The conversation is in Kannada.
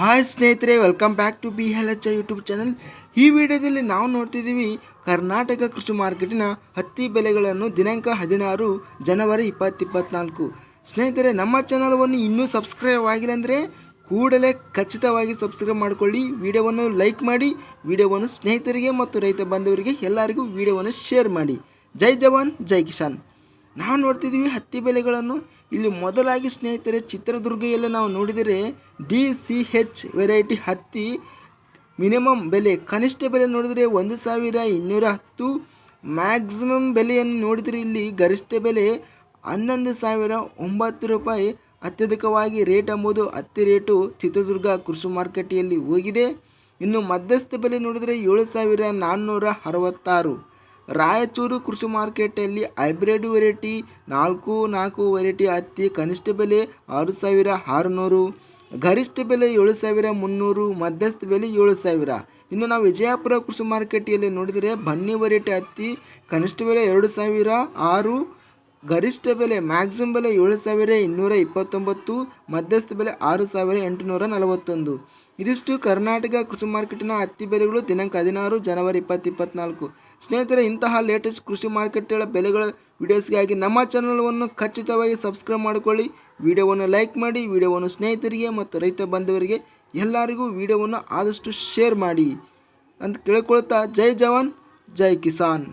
ಹಾಯ್ ಸ್ನೇಹಿತರೆ welcome back to B L H YouTube channel ಈ ವಿಡಿಯೋದಲ್ಲಿ ನಾವು ನೋಡ್ತಿದ್ದೀವಿ ಕರ್ನಾಟಕ ಕೃಷಿ ಮಾರ್ಕೆಟಿನ ಹತ್ತಿ ಬೆಲೆಗಳನ್ನು ದಿನಾಂಕ ಹದಿನಾರು ಜನವರಿ ಇಪ್ಪತ್ತಿಪ್ಪತ್ನಾಲ್ಕು. ಸ್ನೇಹಿತರೆ, ನಮ್ಮ ಚಾನಲವನ್ನು ಇನ್ನೂ ಸಬ್ಸ್ಕ್ರೈಬ್ ಆಗಿಲ್ಲ ಅಂದರೆ ಕೂಡಲೇ ಖಚಿತವಾಗಿ ಸಬ್ಸ್ಕ್ರೈಬ್ ಮಾಡಿಕೊಳ್ಳಿ, ವಿಡಿಯೋವನ್ನು ಲೈಕ್ ಮಾಡಿ, ವಿಡಿಯೋವನ್ನು ಸ್ನೇಹಿತರಿಗೆ ಮತ್ತು ರೈತ ಬಾಂಧವರಿಗೆ ಎಲ್ಲರಿಗೂ ವಿಡಿಯೋವನ್ನು ಶೇರ್ ಮಾಡಿ. ಜೈ ಜವಾನ್, ಜೈ ಕಿಸಾನ್. ನಾವು ನೋಡ್ತಿದ್ದೀವಿ ಹತ್ತಿ ಬೆಲೆಗಳನ್ನು ಇಲ್ಲಿ ಮೊದಲಾಗಿ ಸ್ನೇಹಿತರೆ ಚಿತ್ರದುರ್ಗೆಯಲ್ಲಿ ನಾವು ನೋಡಿದರೆ ಡಿ ಸಿ ಹೆಚ್ ವೆರೈಟಿ ಹತ್ತಿ ಮಿನಿಮಮ್ ಬೆಲೆ, ಕನಿಷ್ಠ ಬೆಲೆ ನೋಡಿದರೆ ಒಂದು ಸಾವಿರ ಇನ್ನೂರ ಹತ್ತು. ಮ್ಯಾಕ್ಸಿಮಮ್ ಬೆಲೆಯನ್ನು ನೋಡಿದರೆ ಇಲ್ಲಿ ಗರಿಷ್ಠ ಬೆಲೆ ಹನ್ನೊಂದು ಸಾವಿರ ಒಂಬತ್ತು ರೂಪಾಯಿ. ಅತ್ಯಧಿಕವಾಗಿ ರೇಟ್ ಎಂಬುದು ಹತ್ತಿ ರೇಟು ಚಿತ್ರದುರ್ಗ ಕೃಷಿ ಮಾರುಕಟ್ಟೆಯಲ್ಲಿ ಹೋಗಿದೆ. ಇನ್ನು ಮಧ್ಯಸ್ಥ ಬೆಲೆ ನೋಡಿದರೆ ಏಳು ಸಾವಿರ ನಾನ್ನೂರ ಅರವತ್ತಾರು. ರಾಯಚೂರು ಕೃಷಿ ಮಾರ್ಕೆಟಲ್ಲಿ ಹೈಬ್ರಿಡ್ ವೆರೈಟಿ, ನಾಲ್ಕು ನಾಲ್ಕು ವೆರೈಟಿ ಹತ್ತಿ ಕನಿಷ್ಠ ಬೆಲೆ ಆರು ಸಾವಿರ ಆರುನೂರು, ಗರಿಷ್ಠ ಬೆಲೆ ಏಳು ಸಾವಿರ ಮುನ್ನೂರು, ಮಧ್ಯಸ್ಥ ಬೆಲೆ ಏಳು ಸಾವಿರ. ಇನ್ನು ನಾವು ವಿಜಯಪುರ ಕೃಷಿ ಮಾರ್ಕೆಟಿಯಲ್ಲಿ ನೋಡಿದರೆ ಬನ್ನಿ ವೆರೈಟಿ ಹತ್ತಿ ಕನಿಷ್ಠ ಬೆಲೆ ಎರಡು ಸಾವಿರ ಆರು ಗರಿಷ್ಠ ಬೆಲೆ ಮ್ಯಾಕ್ಸಿಮಮ್ ಬೆಲೆ ಏಳು ಸಾವಿರ ಇನ್ನೂರ ಇಪ್ಪತ್ತೊಂಬತ್ತು, ಮಧ್ಯಸ್ಥ ಬೆಲೆ ಆರು ಸಾವಿರ ಎಂಟುನೂರ ನಲವತ್ತೊಂದು. ಇದಿಷ್ಟು ಕರ್ನಾಟಕ ಕೃಷಿ ಮಾರ್ಕೆಟಿನ ಹತ್ತಿ ಬೆಲೆಗಳು ದಿನಾಂಕ ಹದಿನಾರು ಜನವರಿ ಇಪ್ಪತ್ತು ಇಪ್ಪತ್ನಾಲ್ಕು. ಸ್ನೇಹಿತರೆ, ಇಂತಹ ಲೇಟೆಸ್ಟ್ ಕೃಷಿ ಮಾರ್ಕೆಟ್ಗಳ ಬೆಲೆಗಳ ವಿಡಿಯೋಸ್ಗಾಗಿ ನಮ್ಮ ಚಾನಲ್ವನ್ನು ಖಚಿತವಾಗಿ ಸಬ್ಸ್ಕ್ರೈಬ್ ಮಾಡಿಕೊಳ್ಳಿ. ವಿಡಿಯೋವನ್ನು ಲೈಕ್ ಮಾಡಿ, ವಿಡಿಯೋವನ್ನು ಸ್ನೇಹಿತರಿಗೆ ಮತ್ತು ರೈತ ಬಾಂಧವರಿಗೆ ಎಲ್ಲರಿಗೂ ವಿಡಿಯೋವನ್ನು ಆದಷ್ಟು ಶೇರ್ ಮಾಡಿ. ಅಂತ ಕೇಳಿಕೊಳ್ತಾ ಜೈ ಜವಾನ್, ಜೈ ಕಿಸಾನ್.